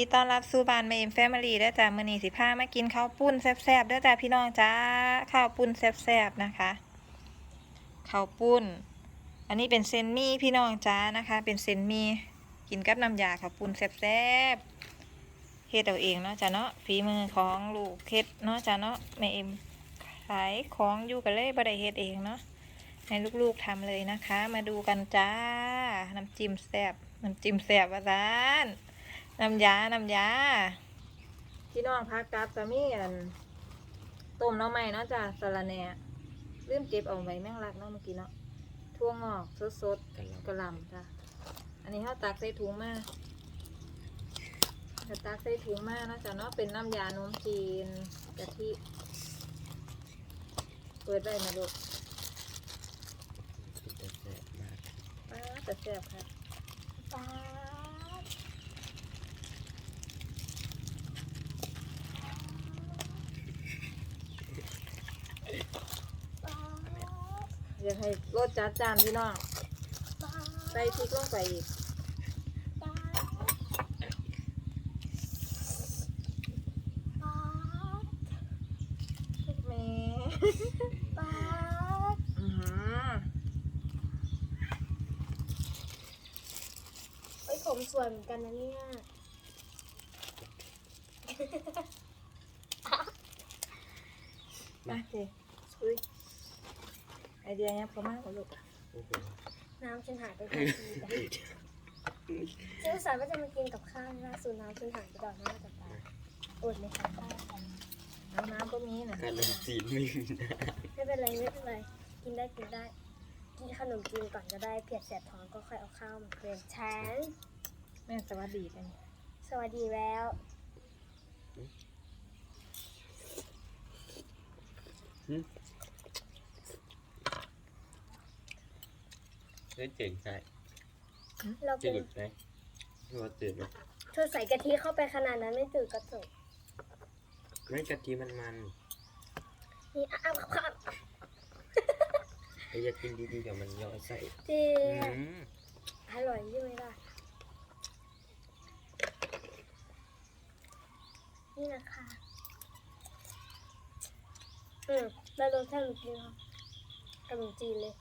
ดีต้อนรับสู่บ้านเมมแฟมิลี่ด้อจ้ามื้อนี้สิพามากินข้าวปุ้นแซ่บๆด้อจ้าพี่น้องจ้าข้าวปุ้นแซ่บๆนะคะข้าวปุ้น อันนี้เป็นเซนมี่พี่น้องจ้านะคะ เป็นเซนมี่กินกับน้ำยาข้าวปุ้นแซ่บๆเฮ็ดเอาเองเนาะจ้าเนาะฝีมือของลูกเฮ็ดเนาะจ้าเนาะแม่เอ็มขายของอยู่กันเลยบ่ได้เฮ็ดเองเนาะให้ลูกๆทำเลยนะคะ มาดูกันจ้าน้ำจิ้มแซ่บน้ำจิ้มแซ่บว่าซาน น้ำยา น้ำยา พี่น้องพักกับจะมีอันต้มหน้ำใหม่เนาะจ้ะสะระแหน่ลืมเก็บเอาไว้แม่งรักเนาะเมื่อกี้เนาะทั่วงอกสดสดๆกระหล่ำจ้ะอันนี้เขาตักใส่ถุงมาจะตักใส่ถุงมาเนาะจ้ะเนาะเป็นน้ำยานมจีนกะทิเปิดได้นะลูกป้าแต่แซ่บค่ะป้าด อยากให้รสจัดจานพี่น้องใส่พริกลงไปอีกแหม่อื้อหือเอ้ยผมสวยเหมือนกันนะเนี่ย มาเจอุ้ยไอ เดียเนี้ยพอมากกว่าลูกอะน้ำฉันหายไปทันทีแต่ฉันอุตส่าห์ว่าจะมากินกับข้าวล่าสุดน้ำฉันหายไปดอกหน้าจากตาอดเลยค่ะข้าวกันน้ำน้ำก็มีนะขนมจีนไม่มีนะไม่เป็นไรไม่เป็นไรกินได้กินได้ กินขนมจีนก่อนก็ได้เพียดแสบท้องก็ค่อยเอาข้าวมาเกลือนฉันแม่สวัสดีกันสวัสดีแล้วเฮ้ ยเจ๋งใช่เราจะเป็นหยุดไหมว่าตื่นไหมเธอใส่กะทิเข้าไปขนาดนั้นไม่ตื่นกระจกไม่กะทิมันมันนี่อ้าวครับไอ้ยากินดีๆเดี๋ยวมันย่อยใส่จริอืงมอร่อยใช่ไหมล่ะนี่นะคะอืมแล้วรสชาติมันกินครับขนมจีนเลย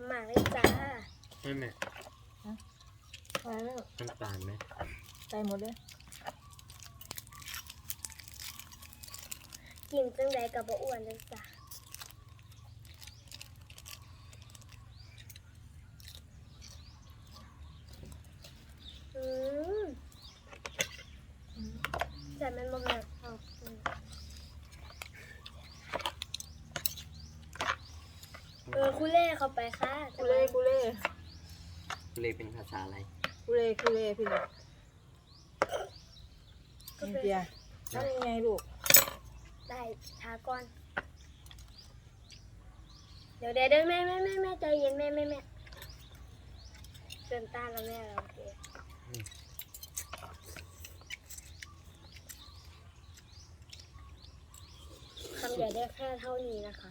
บมากเลยจ้าไม่แม่ไปแล้วน้ำตาลไหมใส่หมดเลยกินจังใดกับบอ้วนเลยจ้าอืมแต่มันบ่แม่นเอาอืมเออ คุเล่เข้าไปค่ะกูเล่กูเล่เลยเป็นภาษาอะไรกูเล่กูเล่พี่ลูกก็นี่เป็นเดียทำยังไงลูกได้ทาก่อนเดี๋ยวเดี๋ยวเดี๋ยวแม่แม่แม่แม่ใจเย็นแม่แม่แม่เตือนตาแล้วแม่เราโอเคคำใหญ่ได้แค่เท่านี้นะคะ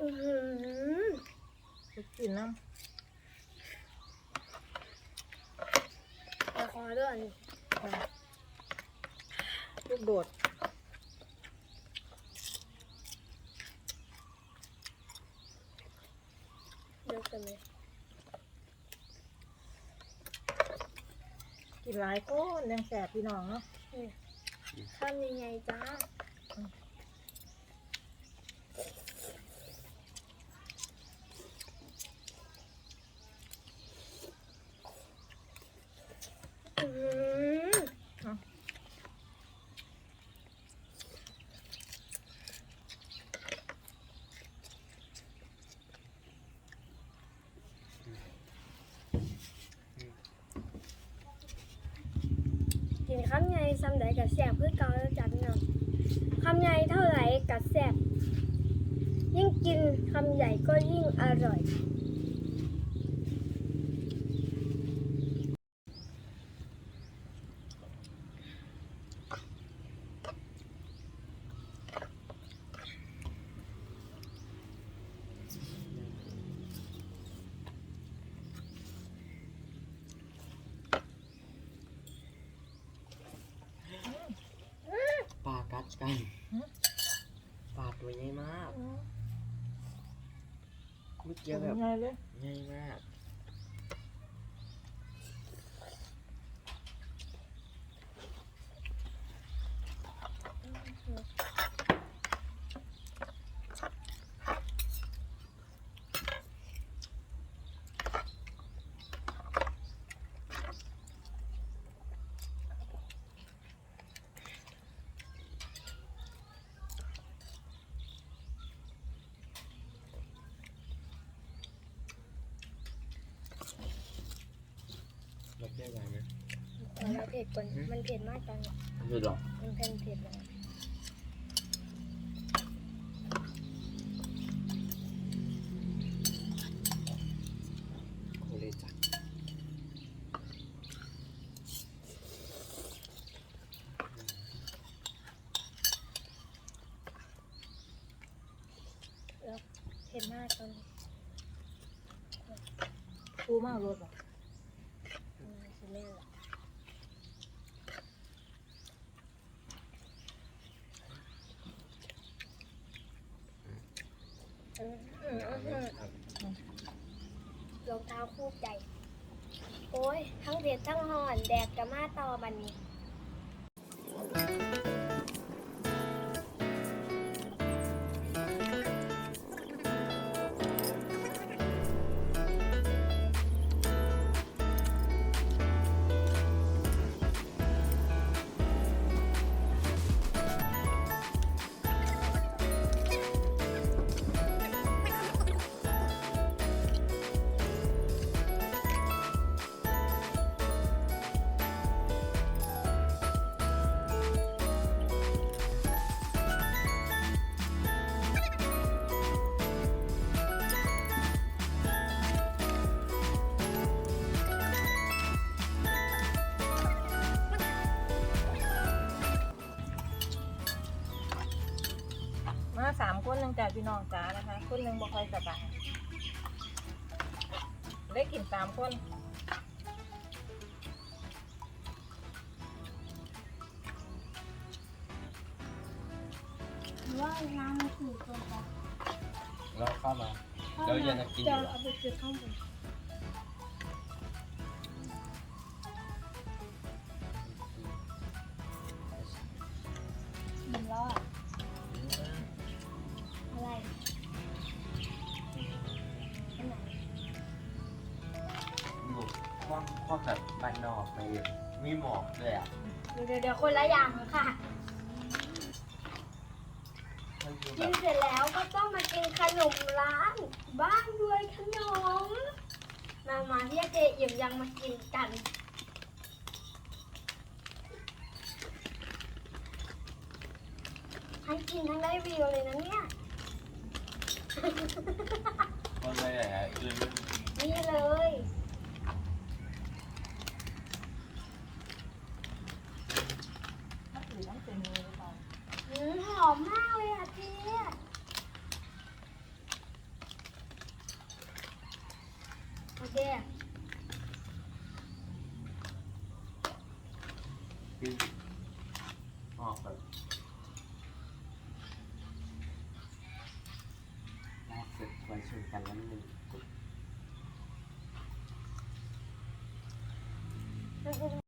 อือหือไปกินน้แต่ขอด้วยอันนี้ำไปลูกโดดเดี๋ยวกันเลยกินหลายคนยังแสบพี่น้องเนาะข้ามยังไงจ้า อืมกินคำใหญ่ ซ้ำใดกับแสบเพื่อเกาแล้วจัดเนาะคำใหญ่เท่าไหร่กับแสบยิ่งกินคำใหญ่ก็ยิ่งอร่อย ด กันปลาตัวใหญ่มาก เมื่อกี้แบบไงเลยใหญ่มาก รับได้ไหวไหม แล้วเผ็ดกว่ามันเผ็ดมากจังไม่หรอกมันเผ็ดเผ็ดเลยโคเลจักเผ็ดมากจังปูมากรสอะอืมคือแม่ละอืมอืมอืมอืม ค รองเท้าคู่ใจ โอ้ย ทั้งเผ็ดทั้งห่อน แดดกับมาต่อบันนี้ คนหนึ่งจากพี่น้องจ้านะคะ คนหนึ่งบ่ค่อยสบายได้กินสามคนว่าน้ำมันถูกตัวกันเราเข้ามา แล้วยังจะกินอยู่จะเหรอ เอาไปซื้อข้างบนมัน ห้องห้องแบบบ้านนอกไปเลยมีหมอกด้วยอะเดี๋ยวเดี๋ยวคนละอย่างค่ะมันคือแบกินบเสร็จแล้วก็ต้องมากินขนมร้าน บ้านด้วยขนม มามาที่เจอิ่มยังมากินกันทั้งกินทั้งได้วิวเลยนะเนี่ย คนเลยอะคือนี่เลย ถ้าถือน้ำเต็มมือหรือเปล่า อื มหอมมากเลยอะเจ๊โอเคคือออกแบบล่าสุดไว้ชนกันแล้วหนึ่งกดมันเป็น